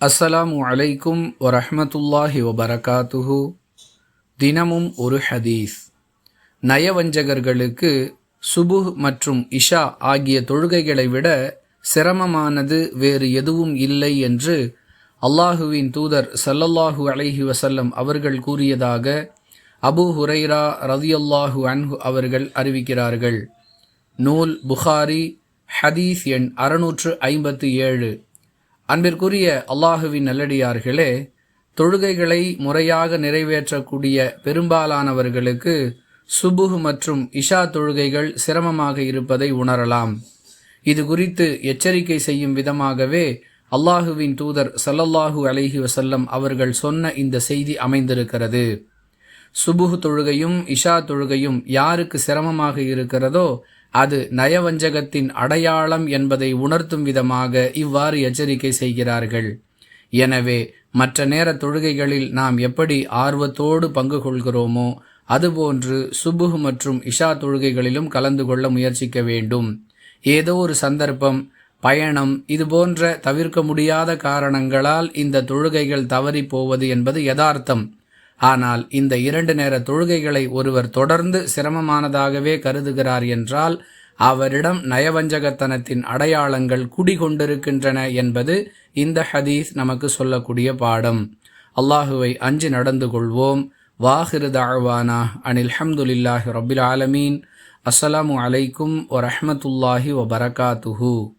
அஸ்ஸலாமு அலைக்கும் வரஹமத்துல்லாஹி வபரகாத்துஹு. தினமும் ஒரு ஹதீஸ். நயவஞ்சகர்களுக்கு சுபுஹ் மற்றும் இஷா ஆகிய தொழுகைகளை விட சிரமமானது வேறு எதுவும் இல்லை என்று அல்லாஹுவின் தூதர் சல்லல்லாஹு அலைஹி வசல்லம் அவர்கள் கூறியதாக அபு ஹுரைரா ரதியல்லாஹு அன்ஹு அவர்கள் அறிவிக்கிறார்கள். நூல் புகாரி ஹதீஸ் எண் அறுநூற்று ஐம்பத்து ஏழு. அன்பிற்குரிய அல்லாஹுவின் நல்லடியார்களே தொழுகைகளை முறையாக நிறைவேற்றக்கூடிய பெரும்பாலானவர்களுக்கு சுபுஹ் மற்றும் இஷா தொழுகைகள் சிரமமாக இருப்பதை உணரலாம். இது குறித்து எச்சரிக்கை செய்யும் விதமாகவே அல்லாஹுவின் தூதர் சல்லல்லாஹு அலைஹி வசல்லம் அவர்கள் சொன்ன இந்த செய்தி அமைந்திருக்கிறது. சுபுஹ் தொழுகையும் இஷா தொழுகையும் யாருக்கு சிரமமாக இருக்கிறதோ அது நயவஞ்சகத்தின் அடையாளம் என்பதை உணர்த்தும் விதமாக இவ்வாறு எச்சரிக்கை செய்கிறார்கள். எனவே மற்ற நேர தொழுகைகளில் நாம் எப்படி ஆர்வத்தோடு பங்கு கொள்கிறோமோ அதுபோன்று சுபுஹ் மற்றும் இஷா தொழுகைகளிலும் கலந்து கொள்ள முயற்சிக்க வேண்டும். ஏதோ ஒரு சந்தர்ப்பம் பயணம் இது போன்ற தவிர்க்க முடியாத காரணங்களால் இந்த தொழுகைகள் தவறி போவது என்பது யதார்த்தம். ஆனால் இந்த இரண்டு நேர தொழுகைகளை ஒருவர் தொடர்ந்து சிரமமானதாகவே கருதுகிறார் என்றால் அவரிடம் நயவஞ்சகத்தனத்தின் அடையாளங்கள் குடிகொண்டிருக்கின்றன என்பது இந்த ஹதீஸ் நமக்கு சொல்லக்கூடிய பாடம். அல்லாஹுவை அஞ்சு நடந்து கொள்வோம். வாஹிரு தாழ்வானா அனில் ஹம்துலில்லாஹி ரபில் ஆலமீன். அஸ்ஸலாமு அலைக்கும் வரஹமத்துல்லாஹி வபரகாத்துஹூ.